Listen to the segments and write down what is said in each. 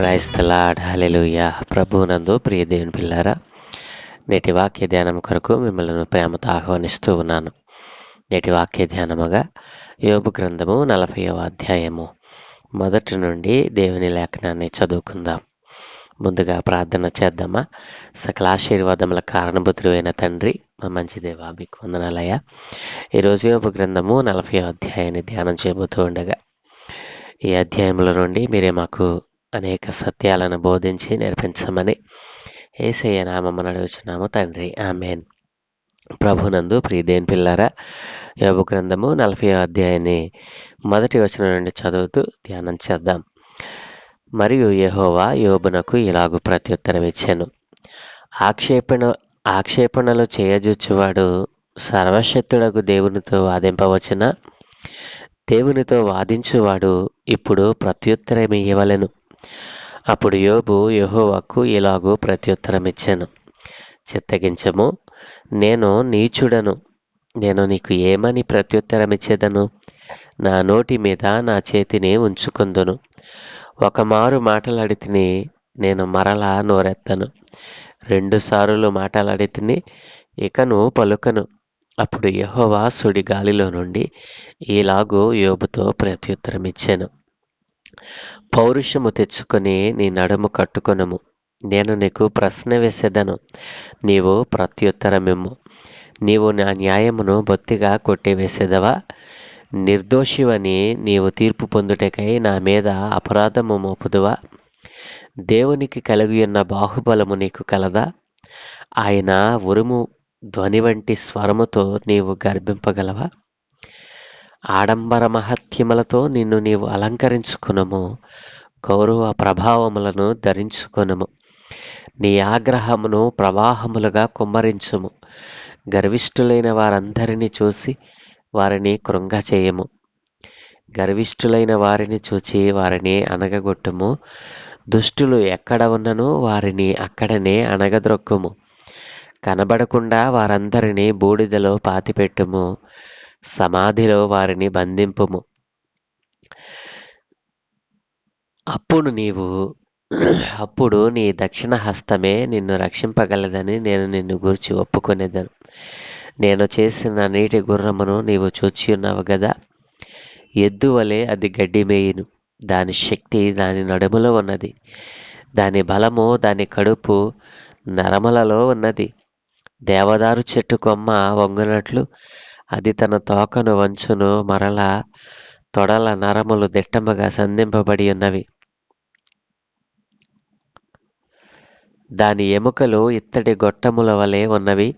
Praise తలాడ్ hallelujah ప్రభునందు ప్రియ దేవుని పిల్లారా నేటి వాక్య ధ్యానం కొరకు మిమ్మల్ని ప్రేమతో ఆహ్వానిస్తూ ఉన్నాను. నేటి వాక్య ధ్యానముగా యోబు గ్రంథము నలభైవ అధ్యాయము. మొదటి నుండి దేవుని లేఖనాన్ని చదువుకుందాం. ముందుగా ప్రార్థన చేద్దామా? సకల ఆశీర్వాదముల కారణభూతుడు అయిన తండ్రి మా మంచి దేవా మీకు వందనాలయ ఈరోజు యోబు గ్రంథము నలభై అధ్యాయాన్ని ధ్యానం చేయబోతూ ఉండగా ఈ అధ్యాయంలో నుండి మీరే మాకు అనేక సత్యాలను బోధించి నేర్పించమని ఏసయ్య నామం అడుగుచున్నాము. తండ్రి ఆమెన్. ప్రభునందు ప్రియదేన్ పిల్లారా యోబు గ్రంథము నలభై అధ్యాయాన్ని మొదటి వచనం నుండి చదువుతూ ధ్యానం చేద్దాం. మరియు యెహోవా యోబునకు ఇలాగు ప్రత్యుత్తరం ఇచ్చాను. ఆక్షేపణ ఆక్షేపణలు చేయజూచువాడు సర్వశక్తుడకు దేవునితో వాదింపవచ్చున? దేవునితో వాదించువాడు ఇప్పుడు ప్రత్యుత్తరం ఇవ్వలేను. అప్పుడు యోబు యహోవాకు ఇలాగూ ప్రత్యుత్తరం ఇచ్చాను చిత్తగించము నేను నీచుడను. నేను నీకు ఏమని ప్రత్యుత్తరం ఇచ్చేదను నా నోటి మీద నా చేతిని ఉంచుకుందును. ఒక మారు మాటలాడితిని నేను మరలా నోరెత్తను. రెండు సార్లు మాటలాడితిని ఇకను పలుకను. అప్పుడు యహోవా సుడి గాలిలో నుండి ఈలాగు యోబుతో ప్రత్యుత్తరం ఇచ్చాను పౌరుషము తెచ్చుకొని నీ నడుము కట్టుకొనము. నేను నీకు ప్రశ్న వేసేదను. నీవు ప్రత్యుత్తరమిమ్ము. నీవు నా న్యాయమును బొత్తిగా కొట్టివేసేదవా? నిర్దోషివని నీవు తీర్పు పొందుటకై నా మీద అపరాధము మోపుదువా? దేవునికి కలిగి ఉన్న బాహుబలము నీకు కలదా? ఆయన ఉరుము ధ్వని వంటి స్వరముతో నీవు గర్భింపగలవా? ఆడంబర మహత్యములతో నిన్ను నీవు అలంకరించుకునము గౌరవ ప్రభావములను ధరించుకొనము. నీ ఆగ్రహమును ప్రవాహములుగా కుమ్మరించుము. గర్విష్ఠులైన వారందరినీ చూసి వారిని కృంగ చేయము గర్విష్ఠులైన వారిని చూచి వారిని అనగగొట్టుము దుష్టులు ఎక్కడ ఉన్నను వారిని అక్కడనే అనగద్రొక్కుము కనబడకుండా వారందరినీ బూడిదలో పాతిపెట్టుము. సమాధిలో వారిని బంధింపుము. అప్పుడు నీవు అప్పుడు నీ దక్షిణ హస్తమే నిన్ను రక్షింపగలదని నేను నిన్ను గూర్చి ఒప్పుకొనేదను. నేను చేసిన నీటి గుర్రమును నీవు చూచి ఉన్నావు కదా ఎద్దు వలె అది గడ్డి మేయును. దాని శక్తి దాని నడుములో ఉన్నది. దాని బలము దాని కడుపు నరమలలో ఉన్నది. దేవదారు చెట్టు కొమ్మ వంగునట్లు అది తన తోకను వంచును మరల తొడల నరములు దిట్టముగా సంధింపబడి ఉన్నవి. దాని ఎముకలు ఇత్తడి గొట్టముల వలె ఉన్నవి.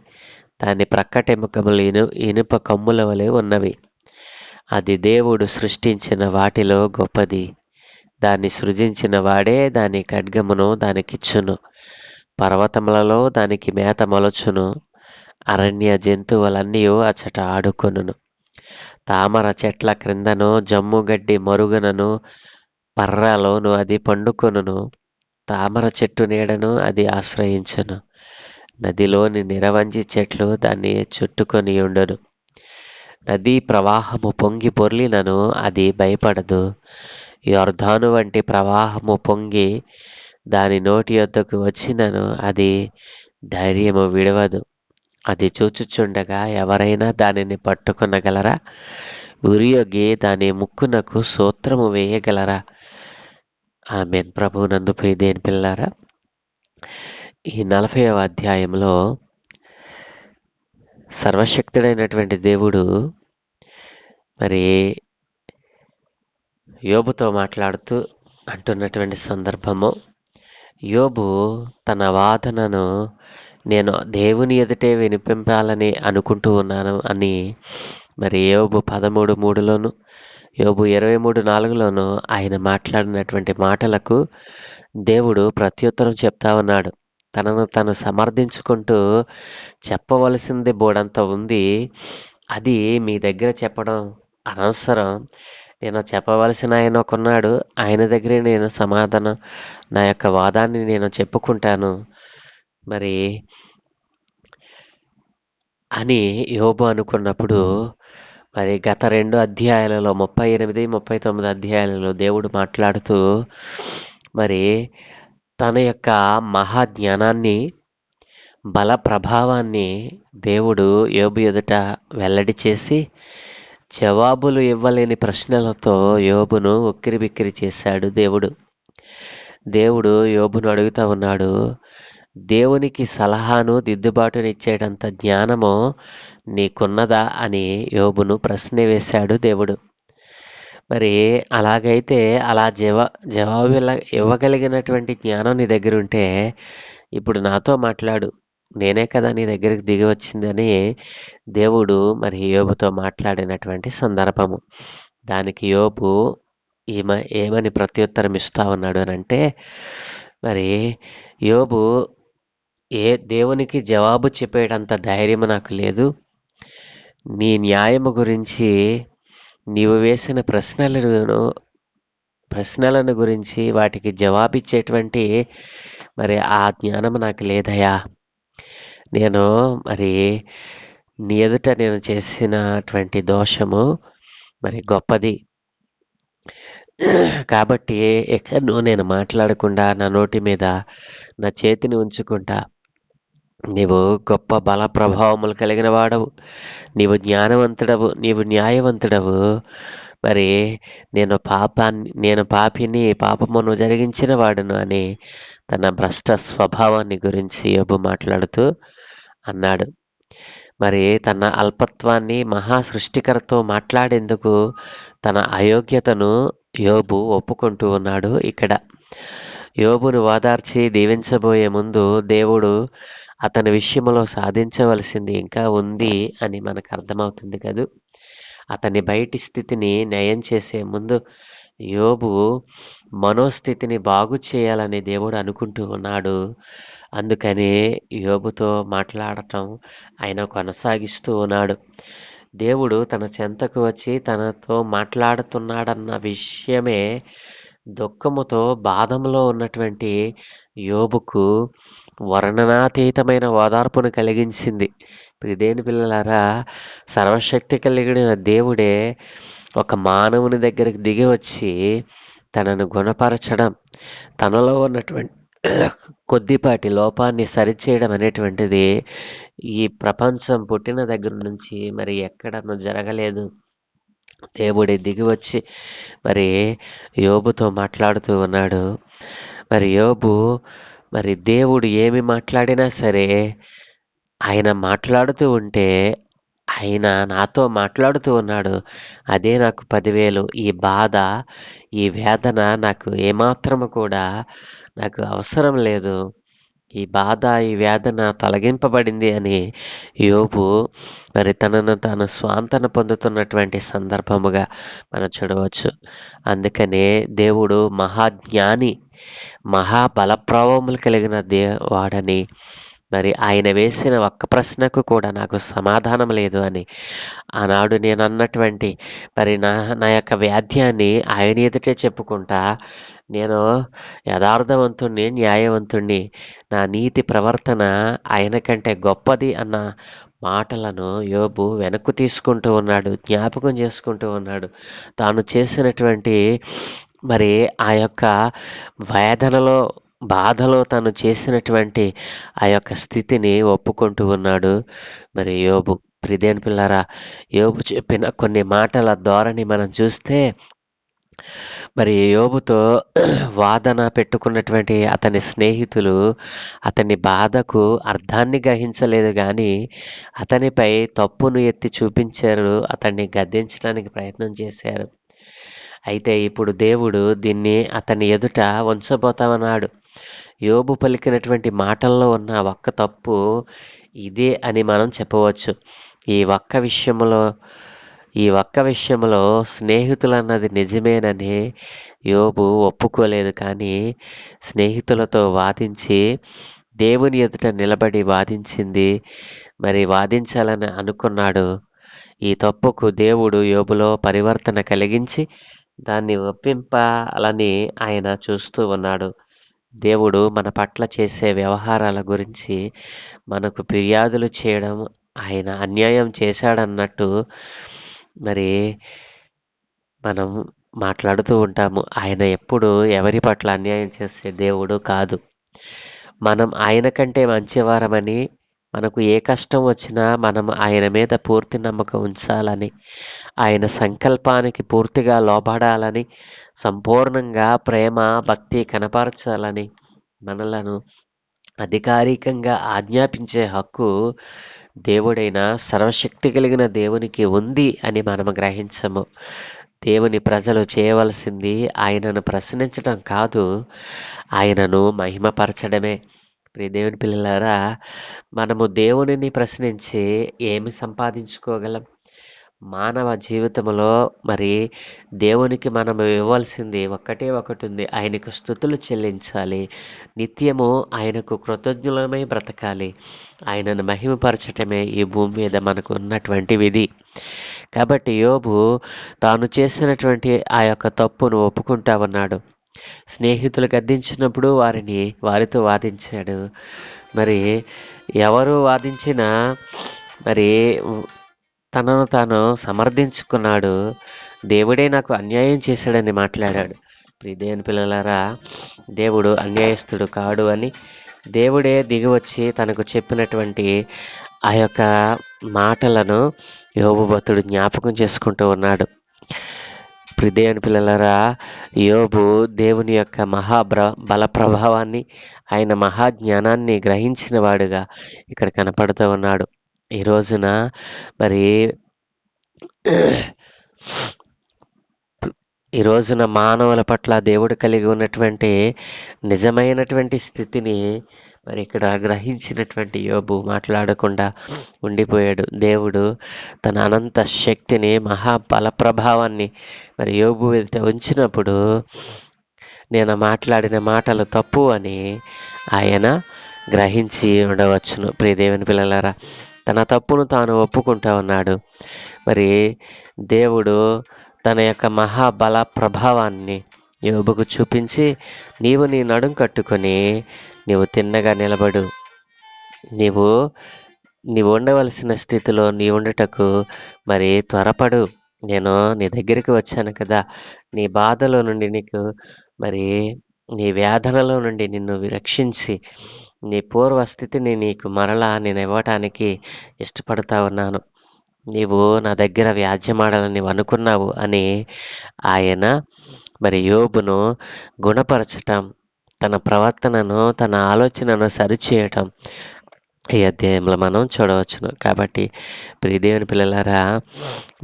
దాని ప్రక్కటెముకములు ఇను ఇనుప కమ్ముల వలె ఉన్నవి. అది దేవుడు సృష్టించిన వాటిలో గొప్పది. దాన్ని సృజించిన వాడే దాని ఖడ్గమును దానికిచ్చును పర్వతములలో దానికి మేత మొలచును. అరణ్య జంతువులన్నీ అచ్చట ఆడుకొనును. తామర చెట్ల క్రిందను జమ్ముగడ్డి మరుగునను పర్రలోను అది పండుకొనును. తామర చెట్టు నీడను అది ఆశ్రయించును. నదిలోని నిరవంజి చెట్లు దాన్ని చుట్టుకొని ఉండను. నదీ ప్రవాహము పొంగి పొర్లినను అది భయపడదు. యొర్ధాను వంటి ప్రవాహము పొంగి దాని నోటి యొద్దకు వచ్చినను అది ధైర్యము విడవదు. అది చూచుచుండగా ఎవరైనా దానిని పట్టుకొనగలరా? ఉరియొగి దాని ముక్కునకు సూత్రము వేయగలరా? ఆమె ప్రభునందు దేని పిల్లారా ఈ నలభైవ అధ్యాయంలో సర్వశక్తుడైనటువంటి దేవుడు మరి యోబుతో మాట్లాడుతూ అంటున్నటువంటి సందర్భము యోబు తన వాదనను నేను దేవుని ఎదుటే వినిపింపాలని అనుకుంటూ ఉన్నాను అని మరి యోబు పదమూడు మూడులోను యోబు ఇరవై మూడు నాలుగులోను ఆయన మాట్లాడినటువంటి మాటలకు దేవుడు ప్రత్యుత్తరం చెప్తా ఉన్నాడు. తనను తను సమర్థించుకుంటూ చెప్పవలసింది బోడంత ఉంది. అది మీ దగ్గర చెప్పడం అనవసరం. నేను చెప్పవలసిన ఆయన ఒకన్నాడు. ఆయన దగ్గరే నేను సమాధానం నా యొక్క వాదాన్ని నేను చెప్పుకుంటాను. మరి అని యోబు అనుకున్నప్పుడు మరి గత రెండు అధ్యాయాలలో ముప్పై ఎనిమిది ముప్పై తొమ్మిది అధ్యాయాలలో దేవుడు మాట్లాడుతూ మరి తన యొక్క మహాజ్ఞానాన్ని బల ప్రభావాన్ని దేవుడు యోబు ఎదుట వెల్లడి చేసి జవాబులు ఇవ్వలేని ప్రశ్నలతో యోబును ఉక్కిరి బిక్కిరి చేశాడు దేవుడు. దేవుడు యోబును అడుగుతా ఉన్నాడు దేవునికి సలహాను దిద్దుబాటునిచ్చేటంత జ్ఞానము నీకున్నదా అని యోబును ప్రశ్న వేశాడు దేవుడు. మరి అలాగైతే అలా జవా జవాబు ఇవ్వగలిగినటువంటి జ్ఞానం నీ దగ్గర ఉంటే ఇప్పుడు నాతో మాట్లాడు. నేనే కదా నీ దగ్గరికి దిగి వచ్చిందని దేవుడు మరి యోబుతో మాట్లాడినటువంటి సందర్భము. దానికి యోబు ఈమ ఏమని ప్రత్యుత్తరం ఇస్తా ఉన్నాడు అని అంటే మరి యోబు ఏ దేవునికి జవాబు చెప్పేటంత ధైర్యం నాకు లేదు. నీ న్యాయము గురించి నీవు వేసిన ప్రశ్నలను ప్రశ్నలను గురించి వాటికి జవాబిచ్చేటువంటి మరి ఆ జ్ఞానం నాకు లేదయా నేను మరి నీ ఎదుట నేను చేసినటువంటి దోషము మరి గొప్పది. కాబట్టి ఎక్కడో నేను మాట్లాడకుండా నా నోటి మీద నా చేతిని ఉంచుకుంటా. నీవు గొప్ప బల ప్రభావములు కలిగిన వాడవు. నీవు జ్ఞానవంతుడవు నీవు న్యాయవంతుడవు. మరి నేను పాపాన్ని నేను పాపిని పాపమును జరిగించిన వాడును అని తన భ్రష్ట స్వభావాన్ని గురించి యోబు మాట్లాడుతూ అన్నాడు. మరి తన అల్పత్వాన్ని మహా సృష్టికరతో మాట్లాడేందుకు తన అయోగ్యతను యోబు ఒప్పుకుంటూ ఉన్నాడు ఇక్కడ. యోబును వాదార్చి దీవించబోయే ముందు దేవుడు అతని విషయంలో సాధించవలసింది ఇంకా ఉంది అని మనకు అర్థమవుతుంది కదూ. అతని బయటి స్థితిని నయం చేసే ముందు యోబు మనోస్థితిని బాగు చేయాలని దేవుడు అనుకుంటూ ఉన్నాడు. అందుకనే యోబుతో మాట్లాడటం ఆయన కొనసాగిస్తూ ఉన్నాడు. దేవుడు తన చెంతకు వచ్చి తనతో మాట్లాడుతున్నాడన్న విషయమే దుఃఖముతో బాధములో ఉన్నటువంటి యోబుకు వర్ణనాతీతమైన ఓదార్పును కలిగించింది. ప్రిదేని పిల్లలారా సర్వశక్తి కలిగిన దేవుడే ఒక మానవుని దగ్గరికి దిగి వచ్చి తనను గుణపరచడం తనలో ఉన్నటువంటి కొద్దిపాటి లోపాన్ని సరిచేయడం అనేటువంటిది ఈ ప్రపంచం పుట్టిన దగ్గర నుంచి మరి ఎక్కడను జరగలేదు. దేవుడి దిగి వచ్చి మరి యోబుతో మాట్లాడుతూ ఉన్నాడు. మరి యోబు మరి దేవుడు ఏమి మాట్లాడినా సరే ఆయన మాట్లాడుతూ ఉంటే ఆయన నాతో మాట్లాడుతూ ఉన్నాడు. అదే నాకు పదివేలు ఈ బాధ ఈ వేదన నాకు ఏమాత్రము కూడా నాకు అవసరం లేదు. ఈ బాధ ఈ వేదన తొలగింపబడింది అని యోబు మరి తనను తాను స్వాంతన పొందుతున్నటువంటి సందర్భముగా మనం చూడవచ్చు. అందుకనే దేవుడు మహాజ్ఞాని మహాబలప్రభావములు కలిగిన దే వాడని మరి ఆయన వేసిన ఒక్క ప్రశ్నకు కూడా నాకు సమాధానం లేదు అని ఆనాడు నేను అన్నటువంటి మరి నా నా యొక్క వ్యాధ్యాన్ని ఆయన ఎదుటే చెప్పుకుంటా నేను యథార్థవంతుణ్ణి న్యాయవంతుణ్ణి. నా నీతి ప్రవర్తన ఆయన కంటే గొప్పది అన్న మాటలను యోబు వెనక్కు తీసుకుంటూ ఉన్నాడు జ్ఞాపకం చేసుకుంటూ ఉన్నాడు. తాను చేసినటువంటి మరి ఆ యొక్క వేదనలో బాధలో తను చేసినటువంటి ఆ యొక్క స్థితిని ఒప్పుకుంటూ ఉన్నాడు మరి యోబు. ప్రిదేన్ పిల్లరా యోబు చెప్పిన కొన్ని మాటల ధోరణి మనం చూస్తే మరి యోబుతో వాదన పెట్టుకున్నటువంటి అతని స్నేహితులు అతని బాధకు అర్థాన్ని గ్రహించలేదు కానీ అతనిపై తప్పును ఎత్తి చూపించారు అతన్ని గద్దించడానికి ప్రయత్నం చేశారు. అయితే ఇప్పుడు దేవుడు దీన్ని అతని ఎదుట ఉంచబోతామన్నాడు యోబు పలికినటువంటి మాటల్లో ఉన్న ఒక్క తప్పు ఇదే అని మనం చెప్పవచ్చు. ఈ ఒక్క విషయంలో ఈ ఒక్క విషయంలో స్నేహితులన్నది నిజమేనని యోబు ఒప్పుకోలేదు కానీ స్నేహితులతో వాదించి దేవుని ఎదుట నిలబడి వాదించింది. మరి వాదించాలని అనుకున్నాడు. ఈ తప్పుకు దేవుడు యోబులో పరివర్తన కలిగించి దాన్ని ఒప్పింపాలని ఆయన చూస్తూ ఉన్నాడు. దేవుడు మన పట్ల చేసే వ్యవహారాల గురించి మనకు ఫిర్యాదులు చేయడం ఆయన అన్యాయం చేశాడన్నట్టు మరి మనం మాట్లాడుతూ ఉంటాము ఆయన ఎప్పుడు ఎవరి పట్ల అన్యాయం చేసే దేవుడు కాదు. మనం ఆయన కంటే మంచివారమని మనకు ఏ కష్టం వచ్చినా మనం ఆయన మీద పూర్తి నమ్మకం ఉంచాలని ఆయన సంకల్పానికి పూర్తిగా లోబడాలని సంపూర్ణంగా ప్రేమ భక్తి కనపరచాలని మనలను అధికారికంగా ఆజ్ఞాపించే హక్కు దేవుడైన సర్వశక్తి కలిగిన దేవునికి ఉంది అని మనం గ్రహించము. దేవుని ప్రజలు చేయవలసింది ఆయనను ప్రశ్నించడం కాదు ఆయనను మహిమపరచడమే. ప్రియ దేవుని పిల్లలారా మనము దేవునిని ప్రశ్నించి ఏమి సంపాదించుకోగలం? మానవ జీవితంలో మరి దేవునికి మనం ఇవ్వాల్సింది ఒక్కటే ఒకటి ఉంది. ఆయనకు స్థుతులు చెల్లించాలి. నిత్యము ఆయనకు కృతజ్ఞులమై బ్రతకాలి. ఆయనను మహిమపరచటమే ఈ భూమి మీద మనకు ఉన్నటువంటి విధి. కాబట్టి యోబు తాను చేసినటువంటి ఆ యొక్క తప్పును ఒప్పుకుంటా ఉన్నాడు. స్నేహితులు గద్దించినప్పుడు వారిని వారితో వాదించాడు. మరి ఎవరు వాదించినా మరి తనను తాను సమర్థించుకున్నాడు. దేవుడే నాకు అన్యాయం చేశాడని మాట్లాడాడు. ప్రియదేవుని పిల్లలారా దేవుడు అన్యాయస్తుడు కాడు అని దేవుడే దిగివచ్చి తనకు చెప్పినటువంటి ఆ యొక్క మాటలను యోబుభతుడు జ్ఞాపకం చేసుకుంటూ ఉన్నాడు. ప్రిదేవుని పిల్లలరా యోబు దేవుని యొక్క మహాబ్ర బల ప్రభావాన్ని ఆయన మహాజ్ఞానాన్ని గ్రహించిన వాడుగా ఇక్కడ కనపడుతూ ఉన్నాడు. ఈ రోజున మరి ఈ రోజున మానవుల పట్ల దేవుడు కలిగి ఉన్నటువంటి నిజమైనటువంటి స్థితిని మరి ఇక్కడ గ్రహించినటువంటి యోబు మాట్లాడకుండా ఉండిపోయాడు. దేవుడు తన అనంత శక్తిని మహాబల ప్రభావాన్ని మరి యోబు వెళ్తే ఉంచినప్పుడు నేను మాట్లాడిన మాటలు తప్పు అని ఆయన గ్రహించి ఉండవచ్చును. ప్రియదేవుని పిల్లలారా తన తప్పును తాను ఒప్పుకుంటా ఉన్నాడు మరి దేవుడు తన యొక్క మహాబల ప్రభావాన్ని యోబుకు చూపించి నీవు నీ నడుం కట్టుకొని నీవు తిన్నగా నిలబడు. నీవు నీవు ఉండవలసిన స్థితిలో నీ ఉండటకు మరి త్వరపడు. నేను నీ దగ్గరికి వచ్చాను కదా. నీ బాధలో నుండి నీకు మరి నీ వేదనలో నుండి నిన్ను రక్షించి నీ పూర్వ స్థితిని నీకు మరలా నేను ఇవ్వటానికి ఇష్టపడతా ఉన్నాను. నీవు నా దగ్గర వ్యాజ్యమాడాలని నీవు అనుకున్నావు అని ఆయన మరి యోబును గుణపరచటం తన ప్రవర్తనను తన ఆలోచనను సరిచేయటం ఈ అధ్యాయంలో మనం చూడవచ్చును. కాబట్టి ప్రియదేవుని పిల్లలారా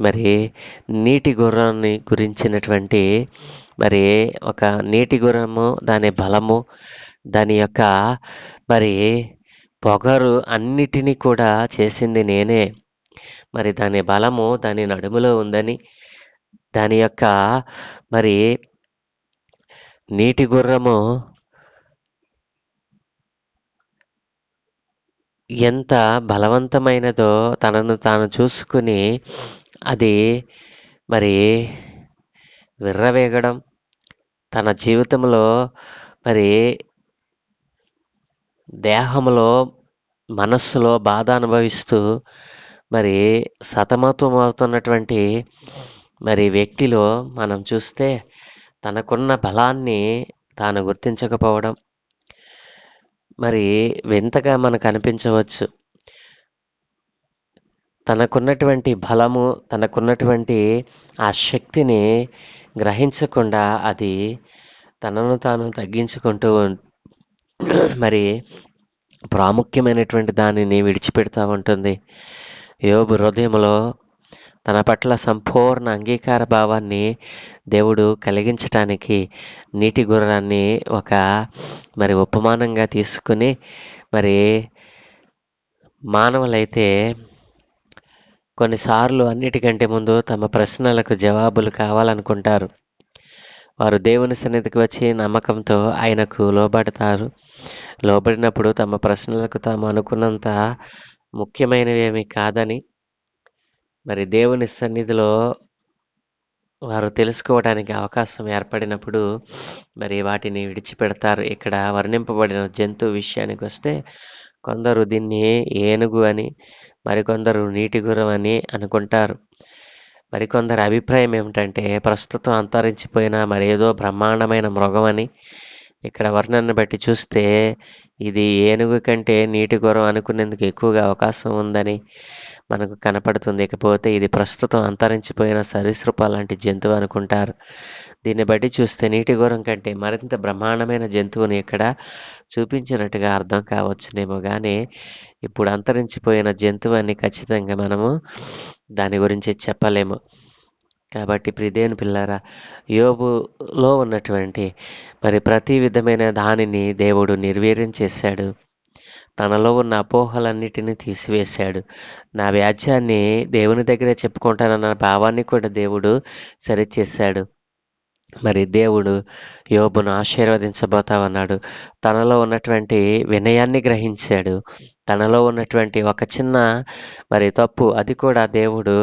మరి నీటి గుర్రాన్ని గురించినటువంటి మరి ఒక నీటి గుర్రము దాని బలము దాని యొక్క మరి పొగరు అన్నిటినీ కూడా చేసింది నేనే. మరి దాని బలము దాని నడుములో ఉందని దాని యొక్క మరి నీటి గుర్రము ఎంత బలవంతమైనదో తనను తాను చూసుకుని అది మరి విర్రవేగడం తన జీవితంలో మరి దేహంలో మనస్సులో బాధ అనుభవిస్తూ మరి సతమతం అవుతున్నటువంటి మరి వ్యక్తిలో మనం చూస్తే తనకున్న బలాన్ని తాను గుర్తించకపోవడం మరి వింతగా మనకు అనిపించవచ్చు. తనకున్నటువంటి బలము తనకున్నటువంటి ఆ శక్తిని గ్రహించకుండా అది తనను తాను తగ్గించుకుంటూ మరి ప్రాముఖ్యమైనటువంటి దానిని విడిచిపెడతా ఉంటుంది. యోబు హృదయంలో తన పట్ల సంపూర్ణ అంగీకార భావాన్ని దేవుడు కలిగించటానికి నీటి గుర్రాన్ని ఒక మరి ఉపమానంగా తీసుకుని మరి మానవులైతే కొన్నిసార్లు అన్నిటికంటే ముందు తమ ప్రశ్నలకు జవాబులు కావాలనుకుంటారు. వారు దేవుని సన్నిధికి వచ్చి నమ్మకంతో ఆయనకు లోబడతారు. లోబడినప్పుడు తమ ప్రశ్నలకు తాము అనుకున్నంత ముఖ్యమైనవేమీ కాదని మరి దేవుని సన్నిధిలో వారు తెలుసుకోవడానికి అవకాశం ఏర్పడినప్పుడు మరి వాటిని విడిచిపెడతారు. ఇక్కడ వర్ణింపబడిన జంతువు విషయానికి వస్తే కొందరు దీన్ని ఏనుగు అని మరికొందరు నీటి గురం అని అనుకుంటారు. మరికొందరి అభిప్రాయం ఏమిటంటే ప్రస్తుతం అంతరించిపోయిన మరేదో బ్రహ్మాండమైన మృగమని ఇక్కడ వర్ణనను బట్టి చూస్తే ఇది ఏనుగు కంటే నీటి గురం అనుకునేందుకు ఎక్కువగా అవకాశం ఉందని. మనకు కనపడుతుంది. ఇకపోతే ఇది ప్రస్తుతం అంతరించిపోయిన సరీసృప లాంటి జంతువు అనుకుంటారు. దీన్ని బట్టి చూస్తే నీటి గుర్రం కంటే మరింత బ్రహ్మాండమైన జంతువుని ఇక్కడ చూపించినట్టుగా అర్థం కావచ్చునేమో కానీ ఇప్పుడు అంతరించిపోయిన జంతువు అని ఖచ్చితంగా మనము దాని గురించి చెప్పలేము. కాబట్టి ప్రిదేని పిల్లారా యోబులో ఉన్నటువంటి మరి ప్రతి విధమైన దానిని దేవుడు నిర్వీర్యం చేశాడు. తనలో ఉన్న అపోహలన్నిటినీ తీసివేశాడు. నా వ్యాజ్యాన్ని దేవుని దగ్గరే చెప్పుకుంటానన్న భావాన్ని కూడా దేవుడు సరిచేశాడు. మరి దేవుడు యోబును ఆశీర్వదించబోతావన్నాడు. తనలో ఉన్నటువంటి వినయాన్ని గ్రహించాడు. తనలో ఉన్నటువంటి ఒక చిన్న మరి తప్పు అది కూడా దేవుడు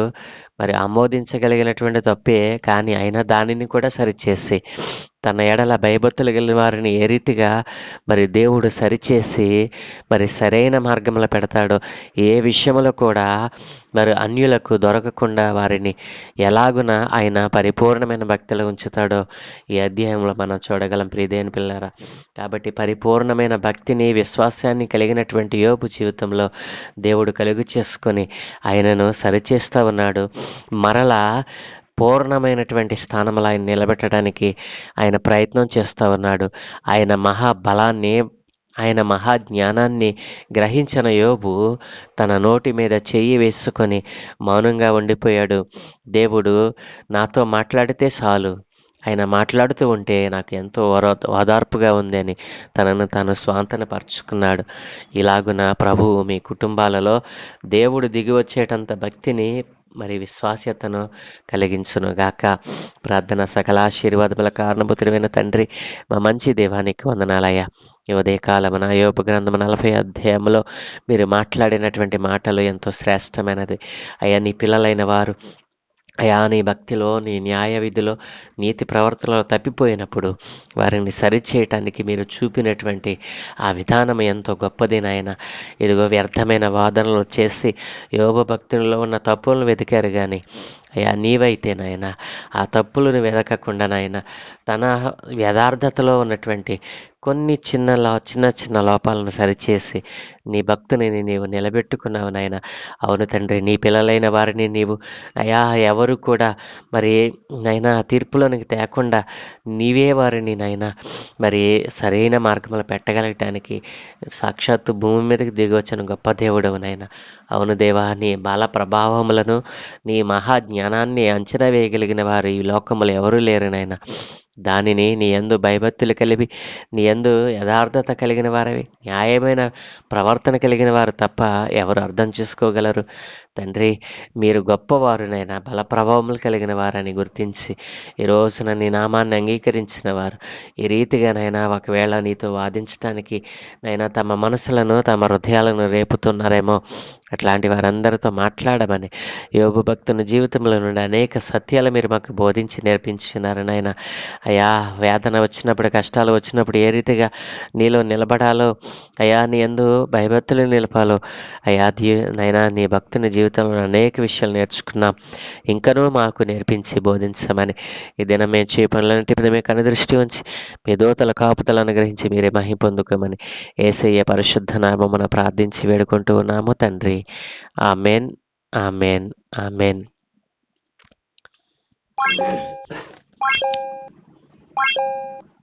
మరి ఆమోదించగలిగినటువంటి తప్పే కానీ అయినా దానిని కూడా సరిచేసి తన ఎడల భయభక్తులు కలిగిన వారిని ఏ రీతిగా మరి దేవుడు సరిచేసి మరి సరైన మార్గంలో పెడతాడో ఏ విషయంలో కూడా మరి అన్యులకు దొరకకుండా వారిని ఎలాగున ఆయన పరిపూర్ణమైన భక్తులు ఉంచుతాడో ఈ అధ్యాయంలో మనం చూడగలం. ప్రియదేని పిల్లరా కాబట్టి పరిపూర్ణమైన భక్తిని విశ్వాసాన్ని కలిగినటువంటి యోపు జీవితంలో దేవుడు కలుగు చేసుకొని ఆయనను సరిచేస్తూ ఉన్నాడు. మరలా పూర్ణమైనటువంటి స్థానంలో ఆయన నిలబెట్టడానికి ఆయన ప్రయత్నం చేస్తూ ఉన్నాడు. ఆయన మహాబలాన్ని ఆయన మహాజ్ఞానాన్ని గ్రహించిన యోబు తన నోటి మీద చెయ్యి వేసుకొని మౌనంగా ఉండిపోయాడు. దేవుడు నాతో మాట్లాడితే చాలు. ఆయన మాట్లాడుతూ ఉంటే నాకు ఎంతో ఓదార్పుగా ఉంది అని తనను తాను స్వాంతనపరుచుకున్నాడు. ఇలాగున ప్రభువు మీ కుటుంబాలలో దేవుడు దిగి వచ్చేటంత భక్తిని మరి విశ్వాస్యతను కలిగించును గాక. ప్రార్థన సకల ఆశీర్వాదముల కారణభూతుడైన తండ్రి మా మంచి దేవానికి వందనాలయ్యా. ఈ ఉదయకాలమున యోపు గ్రంథము నలభై అధ్యాయంలో మీరు మాట్లాడినటువంటి మాటలు ఎంతో శ్రేష్టమైనది. అయ్యా నీ పిల్లలైన వారు అయా నీ భక్తిలో నీ న్యాయ విధిలో నీతి ప్రవర్తనలో తప్పిపోయినప్పుడు వారిని సరిచేయటానికి మీరు చూపినటువంటి ఆ విధానం ఎంతో గొప్పది నాయన. ఇదిగో వ్యర్థమైన వాదనలు చేసి యోగ భక్తుల్లో ఉన్న తప్పులను వెతికారు కానీ అయ్యా నీవైతే నాయన ఆ తప్పులను వెతకకుండా నాయన తన యథార్థతలో ఉన్నటువంటి కొన్ని చిన్న లా చిన్న చిన్న లోపాలను సరిచేసి నీ భక్తుని నీవు నిలబెట్టుకున్నావు నాయన. అవును తండ్రి నీ పిల్లలైన వారిని నీవు అయా ఎవరు కూడా మరి నైనా తీర్పులోనికి తేకుండా నీవే వారిని నైనా మరి సరైన మార్గంలో పెట్టగలగటానికి సాక్షాత్తు భూమి మీదకి దిగొచ్చిన గొప్ప దేవుడవు నాయన. అవును దేవా నీ బల ప్రభావములను నీ మహా జ్ఞానాన్ని అంచనా వేయగలిగిన వారు ఈ లోకములు ఎవరూ లేరు నాయన. దానిని నీ ఎందు భయభక్తులు కలిపి నీ యందు యథార్థత కలిగిన వారవి. న్యాయమైన ప్రవర్తన కలిగిన వారు తప్ప ఎవరు అర్థం చేసుకోగలరు? తండ్రి మీరు గొప్పవారునైనా బల ప్రభావములు కలిగిన వారని గుర్తించి ఈ రోజున నీ నామాన్ని అంగీకరించిన వారు. ఈ రీతిగానైనా ఒకవేళ నీతో వాదించడానికి నైనా తమ మనసులను తమ హృదయాలను రేపుతున్నారేమో అట్లాంటి వారందరితో మాట్లాడమని యోగు భక్తుని జీవితంలో నుండి అనేక సత్యాలు మీరు మాకు బోధించి నేర్పించున్నారు నాయన. అయా వేదన వచ్చినప్పుడు కష్టాలు వచ్చినప్పుడు ఏ రీతిగా నీలో నిలబడాలో అయా నీ ఎందు భయభక్తులు నిలపాలో అయా దీ నైనా నీ భక్తుని జీవితంలో అనేక విషయాలు నేర్చుకున్నాం. ఇంకనూ మాకు నేర్పించి బోధించమని ఈ దినం మేము చేయ పనులన్నిటి మీద మీకు అనుదృష్టి ఉంచి మీ దోతల కాపుతలు అనుగ్రహించి మీరే మహి పొందుకోమని ఏసయ్య పరిశుద్ధ నామమున ప్రార్థించి వేడుకుంటూ ఉన్నాము తండ్రి. తండ్రి amen amen amen Thank you.